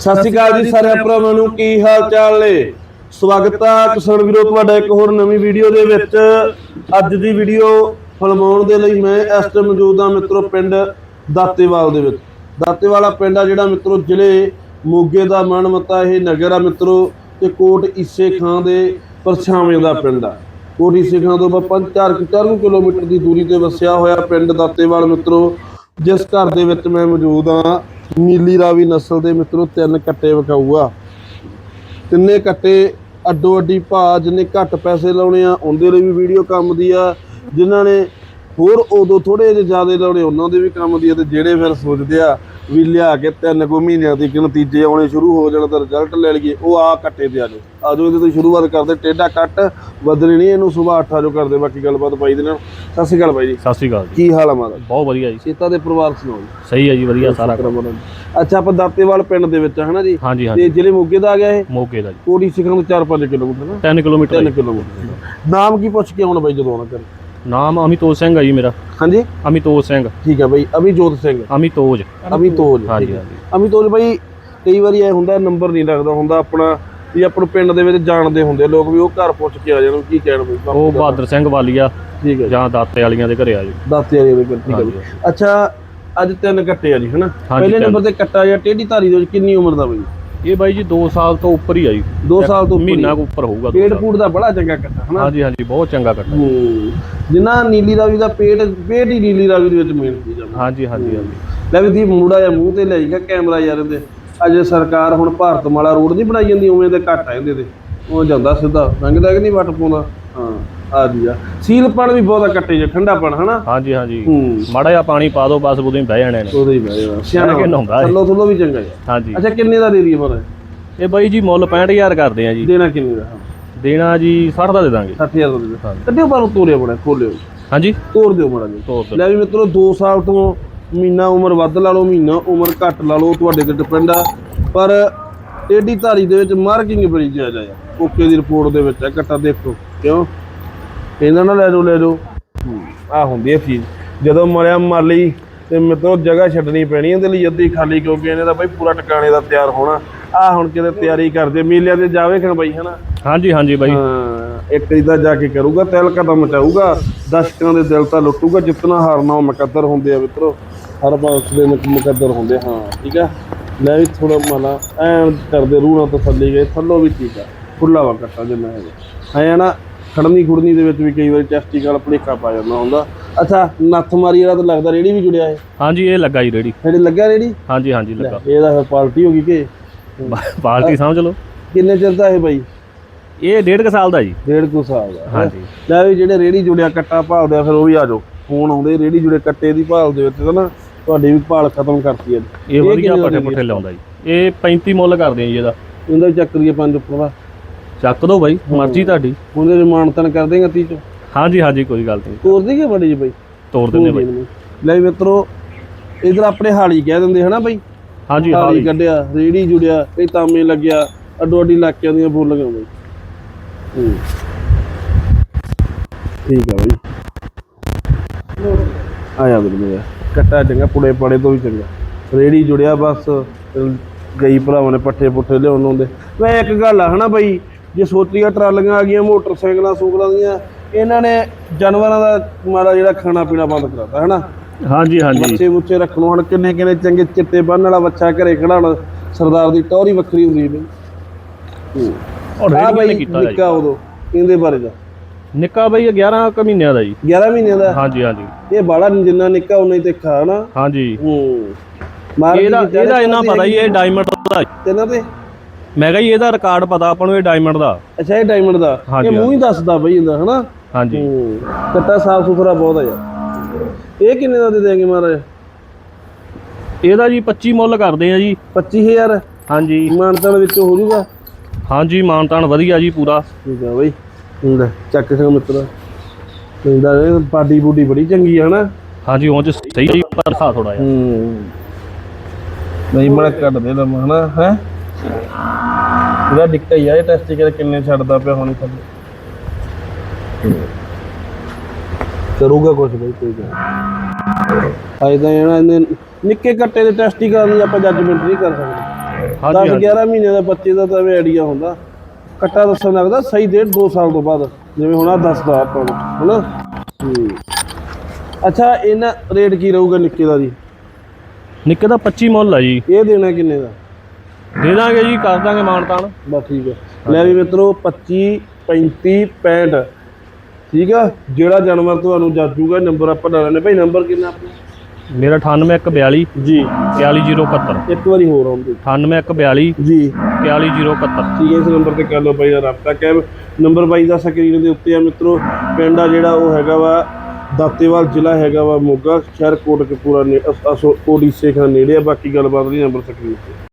ਸਤਿ ਸ਼੍ਰੀ ਅਕਾਲ ਜੀ ਸਾਰੇ ਭਰਾਵਾਂ ਨੂੰ, ਕੀ ਹਾਲ ਚਾਲ ਨੇ? ਸਵਾਗਤ ਆ ਕਿਸਾਨ ਵੀਰੋ, ਤੁਹਾਡਾ ਇੱਕ ਹੋਰ ਨਵੀਂ ਵੀਡੀਓ ਦੇ ਵਿੱਚ। ਅੱਜ ਦੀ ਵੀਡੀਓ ਫਿਲਮਾਉਣ ਦੇ ਲਈ ਮੈਂ ਇਸ ਟਾਈਮ ਮੌਜੂਦ ਹਾਂ ਮਿੱਤਰੋ ਪਿੰਡ ਦਾਤੇਵਾਲ ਦੇ ਵਿੱਚ। ਦਾਤੇਵਾਲਾ ਪਿੰਡ ਆ ਜਿਹੜਾ ਮਿੱਤਰੋ ਜ਼ਿਲ੍ਹੇ ਮੋਗੇ ਦਾ ਮਨਮਤਾ ਇਹ ਨਗਰ ਆ ਮਿੱਤਰੋ ਤੇ ਕੋਟ ਈਸੇ ਖਾਂ ਦੇ ਪਰਛਾਵੇਂ ਦਾ ਪਿੰਡ ਆ। ਕੋਟ ਈਸੇ ਖਾਂ ਤੋਂ ਆਪਾਂ ਪੰਜ, ਚਾਰ ਚਾਰ ਕਿਲੋਮੀਟਰ ਦੀ ਦੂਰੀ ਤੇ ਵਸਿਆ ਹੋਇਆ ਪਿੰਡ ਦਾਤੇਵਾਲ ਮਿੱਤਰੋ। ਜਿਸ ਘਰ ਦੇ ਵਿੱਚ ਮੈਂ ਮੌਜੂਦ ਹਾਂ। ਨੀਲੀ ਰਾਵੀ ਨਸਲ ਦੇ ਮਿੱਤਰੋ, ਤਿੰਨ ਕੱਟੇ ਵਿਕਾਊ ਆ ਤਿੰਨੇ ਕੱਟੇ ਅੱਡੋ ਅੱਡੀ ਭਾਅ, ਜਿੰਨੇ ਘੱਟ ਪੈਸੇ ਲਾਉਣੇ ਆ, ਉਹਦੇ ਲਈ ਵੀ ਵੀਡੀਓ ਕੰਮ ਦੀ ਆ। ਜਿਨ੍ਹਾਂ ਨੇ ਹੋਰ ਉਦੋਂ ਥੋੜੇ ਜਿਹੇ ਜ਼ਿਆਦਾ ਲਾਉਣੇ ਉਹਨਾਂ ਦੇ ਵੀ ਕੰਮ ਦੀ ਆ ਤੇ ਜਿਹੜੇ ਫਿਰ ਸੋਚਦੇ ਆ ਵੀ ਲਿਆ ਕੇ ਤਿੰਨ ਕੁ ਮਹੀਨਿਆਂ ਦੀ ਨਤੀਜੇ ਆਉਣੇ ਸ਼ੁਰੂ ਹੋ ਜਾਣ ਤਾਂ ਰਿਜ਼ਲਟ ਲੈ ਲਈਏ ਉਹ ਆ ਕੱਟੇ ਤੇ ਆ ਜਾਓ। ਆ ਜਾਓ ਇਹਦੇ ਤੋਂ ਸ਼ੁਰੂਆਤ ਕਰਦੇ ਟੇਢਾ ਕੱਟ ਬਦਲਣੀ ਨਹੀਂ ਇਹਨੂੰ ਸੁਬਾਹ 8 ਜੋ ਕਰਦੇ ਬਾਕੀ ਗੱਲਬਾਤ ਪਾਈ ਦੇ ਨਾਲ। ਸਤਿ ਸ਼੍ਰੀ ਅਕਾਲ ਬਾਈ ਜੀ। ਸਤਿ ਸ਼੍ਰੀ ਅਕਾਲ ਜੀ। ਕੀ ਹਾਲ ਆ ਮਾਰਾ ਬਹੁਤ ਵਧੀਆ ਜੀ। ਸੀਤਾ ਦੇ ਪਰਿਵਾਰ ਸੁਣਾਓ ਜੀ। ਸਹੀ ਹੈ ਜੀ ਵਧੀਆ ਸਾਰਾ ਅੱਛਾ ਆਪਾਂ ਦਾਤੇਵਾਲ ਪਿੰਡ ਦੇ ਵਿੱਚ ਹਨਾ ਜੀ? ਤੇ ਜ਼ਿਲ੍ਹੇ ਮੋਗੇ ਦਾ ਆ ਗਿਆ ਇਹ? ਮੋਗੇ ਦਾ ਜੀ। ਕੋੜੀ ਸਿਖਰਾਂ ਤੋਂ 4-5 ਕਿਲੋਮੀਟਰ ਨਾ? 3 ਕਿਲੋਮੀਟਰ ਹੈ 3 ਕਿਲੋਮੀਟਰ। ਨਾਮ ਕੀ ਪੁੱਛ ਕੇ ਆਉਣਾ ਬਾਈ ਜਦੋਂ ਆਉਣਾ ਕਰ। ਨਾਮ ਅਮਿਤੋਜ ਸਿੰਘ ਹੈ ਜੀ ਮੇਰਾ। ਹਾਂਜੀ? ਅਮਿਤੋਜ ਸਿੰਘ। ਠੀਕ ਹੈ ਬਾਈ ਅਭਿਜੋਤ ਸਿੰਘ। ਅਮਿਤੋਜ। ਅਭਿਤੋਜ ਹਾਂਜੀ ਅਭਿਤੋਜ ਬਾਈ ਕਈ ਵਾਰੀ ਇਹ ਹੁੰਦਾ ਨੰਬਰ ਨਹੀਂ ਲੱਗਦਾ ਹੁੰਦਾ ਆਪਣਾ ਵੀ ਆਪਾਂ ਨੂੰ ਪਿੰਡ ਦੇ ਵਿੱਚ ਜਾਣਦੇ ਹੁੰਦੇ ਲੋਕ ਵੀ ਉਹ ਘਰ ਪੁੱਛ ਕੇ ਆ ਜਾਣ ਕੀ ਕਹਿਣ ਬਈ ਉਹ। ਬਹਾਦਰ ਸਿੰਘ ਵਾਲੀਆ ਠੀਕ ਹੈ ਜੀ। ਦਾਤੇ ਵਾਲੀਆਂ ਦੇ ਘਰੇ ਆ ਜੀ। ਦਾਤੇ ਵਾਲੀ ਦੇ ਕੋਲ, ਠੀਕ ਹੈ। ਅੱਛਾ ਅੱਜ ਤਿੰਨ ਕੱਟੇ ਆ ਜੀ ਹਨਾ? ਪਹਿਲੇ। ਨੰਬਰ ਤੇ ਕੱਟਾ ਜਾਂ ਟੇਢੀ ਧਾਰੀ ਦੇ ਵਿੱਚ ਕਿੰਨੀ ਉਮਰ ਦਾ ਬਾਈ? ਇਹ ਬਾਈ ਜੀ 2 ਸਾਲ ਤੋਂ ਉੱਪਰ ਹੀ ਆ ਜੀ। 2 ਸਾਲ ਤੋਂ ਉੱਪਰ। ਮਹੀਨਾ ਕੁ ਉੱਪਰ ਹੋਊਗਾ ਦੋ ਪੇਟ। ਪੂੜ ਦਾ ਬੜਾ ਚੰਗਾ ਕੱਟਾ ਹਨਾ? ਹਾਂਜੀ ਹਾਂਜੀ ਬਹੁਤ ਚੰਗਾ ਕੱਟਾ ਜਿੰਨਾ ਨੀਲੀ ਰਾਵੀ ਦਾ ਪੇਟ ਪੇਟ ਹੀ ਨੀਲੀ ਰਾਵੀ ਦੇ ਵਿੱਚ ਮੇਨ ਕੀ ਜਾਂਦਾ ਹਾਂਜੀ ਹਾਂਜੀ ਹਾਂਜੀ। ਲੈ ਵੀ ਦੀ ਮੂੜਾ ਜਾਂ ਮੂੰਹ ਤੇ ਲੈ ਜਾਈਗਾ ਕੈਮਰਾ ਯਾਰ ਇਹਦੇ। ਅਜੇ ਸਰਕਾਰ ਹੁਣ ਭਾਰਤਮਾਲਾ ਰੋਡ ਨਹੀਂ ਬਣਾਈ ਜਾਂਦੀ ਉਵੇਂ ਦੇ ਘੱਟ ਆ ਇਹਦੇ ਤੇ। ਉਹ ਜਾਂਦਾ ਸਿੱਧਾ ਲੰਘਦਾ ਕਿ ਨਹੀਂ ਵੱਟ ਪਾਉਂਦਾ? ਹਾਂ। ਆ ਜੀ ਆ। ਸੀਲਪਣ ਵੀ ਬਹੁਤਾ ਕੱਟੇ ਜੇ ਠੰਡਾਪਣ ਹਨਾ? ਹਾਂਜੀ ਹਾਂਜੀ। ਹੂੰ। ਮਾੜਾ ਜਿਹਾ ਪਾਣੀ ਪਾ ਦਿਓ ਬਸ ਉਦੋਂ ਹੀ ਬਹਿ ਜਾਣੇ ਨੇ। ਉਹਦੇ ਹੀ ਬਹਿ ਜਾਣਾ। ਸਿਆਣਾ ਕਿ ਨਹਾਉਂਦਾ ਇਹ। ਥੱਲੋ ਥੱਲੋ ਵੀ ਚੰਗਾ ਹੈ ਹਾਂਜੀ। ਅੱਛਾ ਕਿੰਨੇ ਦਾ ਦੇ ਦਈਏ ਮਰ ਇਹ ਬਾਈ ਜੀ ਮੁੱਲ 65000 ਕਰਦੇ ਆ ਜੀ। ਦੇਣਾ ਕਿੰਨੇ ਦਾ? ਦੇਣਾ ਜੀ 60 ਦਾ ਦੇ ਦਾਂਗੇ। 60000 ਦਾ ਦੇ ਦਿਓ। ਕੱਢਿਓ ਬਾਹਰੋਂ ਤੋਰਿਆ ਬੜਾ ਖੋਲਿਓ। ਹਾਂਜੀ। ਤੋੜ ਦਿਓ ਮਾੜਾ ਜੀ ਤੋਰ। ਲੈ ਵੀ ਮਿੱਤਰੋ 2 ਸਾਲ ਤੋਂ ਮਹੀਨਾ ਉਮਰ ਵੱਧ ਲਾ ਲਓ ਮਹੀਨਾ ਉਮਰ ਘੱਟ ਲਾ ਲਓ ਤੁਹਾਡੇ ਤੇ ਡਿਪੈਂਡ ਆ। ਪਰ ਏਡੀ ਧਾਰੀ ਦੇ ਵਿੱਚ ਮਾਰਕਿੰਗ ਬੜੀ ਜ਼ਿਆਦਾ ਆ ਓਕੇ ਦੀ ਰਿਪੋਰਟ ਦੇ ਵਿੱਚ ਆ ਕੱਟਾ ਦੇਖੋ। ਕਿਉਂ? ਇਹਨਾਂ ਨਾਲ ਲੈ ਲਓ ਲੈ ਲਓ ਆ ਹੁੰਦੀ ਹੈ ਚੀਜ਼। ਜਦੋਂ ਮਰਿਆ ਮਰ ਲਈ ਤੇ ਮਿੱਤਰੋ ਜਗ੍ਹਾ ਛੱਡਣੀ ਪੈਣੀ ਇਹਦੇ ਲਈ ਅੱਧੀ ਖਾਲੀ ਕਿਉਂਕਿ ਇਹਨੇ ਤਾਂ ਬਾਈ ਪੂਰਾ ਟਿਕਾਣੇ ਦਾ ਤਿਆਰ ਹੋਣਾ। ਆ ਹੁਣ ਕਿਤੇ ਤਿਆਰੀ ਕਰਦੇ ਮੇਲਿਆਂ ਤੇ ਜਾਵੇ ਖਾਂ ਬਾਈ ਹਨਾ? ਹਾਂਜੀ ਹਾਂਜੀ ਬਾਈ। ਹਾਂ ਇੱਕ ਤਾਂ ਜਾ ਕੇ ਕਰੂਗਾ ਤਿਲ ਕਦਮ ਮਚਾਊਗਾ? ਦਰਸ਼ਕਾਂ ਦੇ ਦਿਲ ਤਾਂ ਲੁੱਟੂਗਾ ਜਿਤਨਾ ਹਾਰਨਾ ਉਹ ਮੁਕੱਦਰ ਹੁੰਦੇ ਆ ਮਿੱਤਰੋ। ਹਰ ਬਾਤ ਦੇ ਮੁਕ- ਮੁਕੱਦਰ ਹੁੰਦੇ ਹਾਂ ਠੀਕ ਆ? ਲੈ ਵੀ ਥੋੜਾ ਮਾਲਾ ਐਨ ਕਰਦੇ ਰੂਹ ਨਾਲ ਤਸੱਲੀ ਗਏ ਥੱਲੋਂ ਵੀ ਠੀਕ ਆ। ਖੁੱਲਾ ਵਾ ਕੱਟਾ ਜਿੰਨਾ ਹੈਗਾ। ਐ ਨਾ ਖੜਨੀ ਖੁੜਨੀ ਦੇ ਵਿੱਚ ਵੀ ਕਈ ਵਾਰੀ ਟੈਸਟੀਕਲ ਭਲੇਖਾ ਪਾ ਜਾਂਦਾ ਹੁੰਦਾ। ਅੱਛਾ ਨੱਥ ਮਾਰੀ ਵਾਲਾ ਤਾਂ ਲੱਗਦਾ ਰੇੜੀ ਵੀ ਜੁੜਿਆ ਹੈ ਹਾਂਜੀ ਇਹ ਲੱਗਾ ਜੀ ਰੇੜੀ। ਜਿਹੜੇ ਲੱਗਿਆ ਰੇੜੀ? ਹਾਂਜੀ ਹਾਂਜੀ ਲੱਗਾ। ਇਹਦਾ ਫਿਰ ਪਾਲਟੀ ਹੋ ਗਈ ਕਿ? ਪਾਰਟੀ ਸਮਝ ਲਓ। ਕਿੰਨੇ ਚਿਰ ਦਾ ਇਹ ਬਾਈ? ਇਹ ਡੇਢ ਕੁ ਸਾਲ ਦਾ ਜੀ। ਡੇਢ ਕੁ ਸਾਲ ਦਾ? ਹਾਂਜੀ। ਲੈ ਵੀ ਜਿਹੜੇ ਰੇੜੀ ਜੁੜਿਆ ਕੱਟਾ ਭਾਲਦੇ ਆ ਫਿਰ ਉਹ ਵੀ ਆ ਜਾਓ। ਫੋਨ ਆਉਂਦੇ ਰੇੜੀ ਜੁੜੇ ਕੱਟੇ ਦੀ ਭਾਲ ਦੇ ਵਿੱਚ ਤਾਂ ਨਾ ਤੁਹਾਡੀ ਵੀ ਭਾਲ ਖਤਮ ਕਰਤੀ ਹੈ। ਇਹ ਵਧੀਆ ਪੱਠੇ ਪੁੱਠੇ ਲਾਉਂਦਾ ਜੀ। ਇਹ 35 ਮੁੱਲ ਕਰਦੇ ਆ ਜੀ ਇਹਦਾ। ਇਹਦਾ ਵੀ ਚੱਕ ਲਈਏ ਪੰਜ ਉੱਪਰ ਦਾ। ਚੱਕ ਦੋ ਬਾਈ ਮਰਜ਼ੀ ਤੁਹਾਡੀ। ਉਹਦੇ ਦੇ ਮਾਨਤਨ ਕਰ ਦੇਗਾ ਤੀ ਚ। ਹਾਂਜੀ ਹਾਂਜੀ ਕੋਈ ਗੱਲ ਨਹੀਂ। ਤੋਰ ਦੀ ਕਿ ਬੜੀ ਜੀ ਬਾਈ। ਤੋੜ ਦਿੰਦੇ ਬਾਈ। ਲੈ ਮਿੱਤਰੋ ਇਧਰ ਆਪਣੇ ਹਾਲੀ ਕਹਿ ਦਿੰਦੇ ਹਨਾ ਬਾਈ? ਹਾਂਜੀ ਹਾਲੀ। ਕੱਢਿਆ ਰੇੜੀ ਜੁੜਿਆ ਕਈ ਤਾਮੇ ਲੱਗਿਆ ਅੱਡੋ ਅੱਡੀ ਇਲਾਕਿਆਂ ਦੀਆਂ ਬੋਲੀਆਂ ਬਾਈ। ਹੂੰ। ਠੀਕ ਆ ਬਾਈ। ਆਇਆ ਮੇਰਾ। ਕੱਟਾ ਚੰਗਾ ਪੁੜੇ ਪੜੇ ਤੋਂ ਵੀ ਚੰਗਾ। ਰੇੜੀ ਜੁੜਿਆ ਬਸ ਗਈ ਭਰਾਵਾਂ ਨੇ ਪੱਠੇ ਪੁੱਠੇ ਲਿਆਉਣ ਆਉਂਦੇ। ਵੇ ਇੱਕ ਗੱਲ ਆ ਹਨਾ ਬਾਈ ਜੇ ਸੋਚੀਆਂ ਟਰਾਲੀਆਂ ਆ ਗਈਆਂ ਮੋਟਰਸਾਈਕਲਾਂ ਸੂਕਲਾਂ ਦੀਆਂ ਇਹਨਾਂ ਨੇ ਜਾਨਵਰਾਂ ਦਾ ਮਾੜਾ ਜਿਹੜਾ ਖਾਣਾ ਪੀਣਾ ਬੰਦ ਕਰਾਤਾ ਹਨਾ? ਹਾਂਜੀ ਹਾਂਜੀ। ਬੱਚੇ ਬੁੱਚੇ ਰੱਖਣੋਂ ਹੁਣ ਕਿੰਨੇ ਕਿੰਨੇ ਚੰਗੇ ਚਿੱਟੇ ਬੰਨ ਵਾਲਾ ਬੱਚਾ ਘਰੇ ਖੜਾਉਣ ਸਰਦਾਰ ਦੀ ਟੌਰੀ ਵੱਖਰੀ ਹੁੰਦੀ ਹੈ। ਬਈ ਔਰ ਆ ਰੇੜੀ ਬਾਈ ਨਿੱਕਾ ਉਦੋਂ ਇਹਦੇ ਬਾਰੇ ਦਾ ਨਿੱਕਾ ਬਾਈ ਇਹ 11 ਕੁ ਮਹੀਨਿਆਂ ਦਾ ਜੀ। 11 ਮਹੀਨਿਆਂ ਦਾ? ਹਾਂਜੀ ਹਾਂਜੀ। ਇਹ ਬਾੜਾ ਜਿੰਨਾ ਨਿੱਕਾ ਉਨਾ ਹੀ ਤੇ ਖਾਣਾ ਹਾਂਜੀ। ਹੂੰ। ਮਾਰ ਇਹਦਾ ਇਹਦਾ ਇਹਨਾਂ ਪਤਾ ਜੀ ਇਹ ਡਾਇਮੰਡ ਦਾ ਤੇਨਾਂ ਤੇ ਮੈਂ ਕਿਹਾ ਜੀ ਇਹਦਾ ਰਿਕਾਰਡ ਪਤਾ ਆਪਾਂ ਨੂੰ ਇਹ ਡਾਇਮੰਡ ਦਾ। ਅੱਛਾ ਇਹ ਡਾਇਮੰਡ ਦਾ। ਇਹ ਮੂੰਹ ਹੀ ਦੱਸਦਾ ਬਈ ਇਹਦਾ ਹਨਾ? ਹਾਂਜੀ। ਕੱਟਾ ਸਾਫ਼ ਸੁਥਰਾ ਬਹੁਤ ਆ ਯਾਰ। ਇਹ ਕਿੰਨੇ ਦਾ ਦੇ ਦੇਂਗੇ ਮਹਾਰਾਜ? ਇਹਦਾ ਜੀ 25 ਮੁੱਲ ਕਰਦੇ ਆ ਜੀ। 25000 ਹਾਂਜੀ। ਮਾਨਤਾਂ ਵਿੱਚ ਹੋ ਜਾਊਗਾ ਹਾਂਜੀ ਮਾਨਤਾਨ ਵਧੀਆ ਜੀ ਪੂਰਾ। ਠੀਕ ਆ ਬਈ। ਹੁੰਦਾ ਚੱਕ ਕੇ ਮਿੱਤਰ। ਕਹਿੰਦਾ ਇਹ ਪਾਡੀ ਬੂਡੀ ਬੜੀ ਚੰਗੀ ਆ ਹਨਾ? ਹਾਂਜੀ ਉਹ ਚ ਸਹੀ ਪਰ ਖਾ ਥੋੜਾ ਜਿਹਾ। ਹੂੰ। ਨਹੀਂ ਬੜਾ ਕੱਢ ਦੇ ਲਮ ਹਨਾ? ਹੈ? ਇਹਦਾ ਡਿੱਕਾ ਹੀ ਆ ਇਹ ਟੈਸਟ ਕਰ ਕਿੰਨੇ ਛੱਡਦਾ ਪਿਆ ਹੁਣ ਥੱਲੇ ਕਰੂਗਾ ਕੁਝ ਬਈ ਕੋਈ ਗੱਲ ਆਇਦਾ ਇਹਨਾਂ ਨੇ ਨਿੱਕੇ ਕੱਟੇ ਦੇ ਟੈਸਟ ਹੀ ਕਰਨ ਦੀ ਆਪਾਂ ਜੱਜਮੈਂਟ ਨਹੀਂ ਕਰ ਸਕਦੇ। ਹਾਂਜੀ, 10 11 ਮਹੀਨੇ ਦਾ ਬੱਚੇ ਦਾ ਤਾਂ ਆਈਡੀਆ ਹੁੰਦਾ। ਕੱਟਾ ਦੱਸਣ ਲੱਗਦਾ ਸਹੀ ਡੇਢ 2 ਸਾਲ ਤੋਂ ਬਾਅਦ ਜਿਵੇਂ ਹੁਣ ਆ ਦੱਸਦਾ ਆਪਾਂ ਨੂੰ ਹਨਾ? ਹੂੰ। ਅੱਛਾ ਇਹਨਾਂ ਰੇਟ ਕੀ ਰਹੂਗਾ ਨਿੱਕੇ ਦਾ ਜੀ? ਨਿੱਕੇ ਦਾ 25 ਮੁੱਲ ਆ ਜੀ। ਇਹ ਦੇਣਾ ਕਿੰਨੇ ਦਾ? ਦੇ ਦਾਂਗੇ ਜੀ ਕਰ ਦਾਂਗੇ ਮਾਨਤਾਨ ਬਸ ਠੀਕ ਹੈ। ਲੈ ਵੀ ਮਿੱਤਰੋ 25 35 65 ਠੀਕ ਆ? ਜਿਹੜਾ ਜਾਨਵਰ ਤੁਹਾਨੂੰ ਜਾਜੂਗਾ ਨੰਬਰ ਆਪਾਂ ਲਾ ਲੈਣੇ ਭਾਈ ਨੰਬਰ ਕਿੰਨਾ ਆਪਣਾ? ਮੇਰਾ 98142 ਜੀ। 41071 ਇੱਕ ਵਾਰੀ ਹੋਰ ਆਉਂਦੇ 98142 ਜੀ। 41071 ਠੀਕ ਹੈ ਇਸ ਨੰਬਰ ਤੇ ਕਰ ਲਓ ਬਾਈ ਦਾ ਰਾਬਤਾ ਕੈਬ। ਨੰਬਰ ਬਾਈ ਦਾ ਸਕਰੀਨ ਦੇ ਉੱਤੇ ਆ ਮਿੱਤਰੋ ਪਿੰਡ ਆ ਜਿਹੜਾ ਉਹ ਹੈਗਾ ਵਾ ਦਾਤੇਵਾਲ ਜ਼ਿਲ੍ਹਾ ਹੈਗਾ ਵਾ ਮੋਗਾ ਸ਼ਹਿਰ ਕੋਟਕਪੂਰਾ ਨੇ ਓਡੀਸੇ ਖਾਂ ਨੇੜੇ ਆ। ਬਾਕੀ ਗੱਲਬਾਤ ਨਹੀਂ ਨੰਬਰ ਸਕਰੀਨ ਤੇ।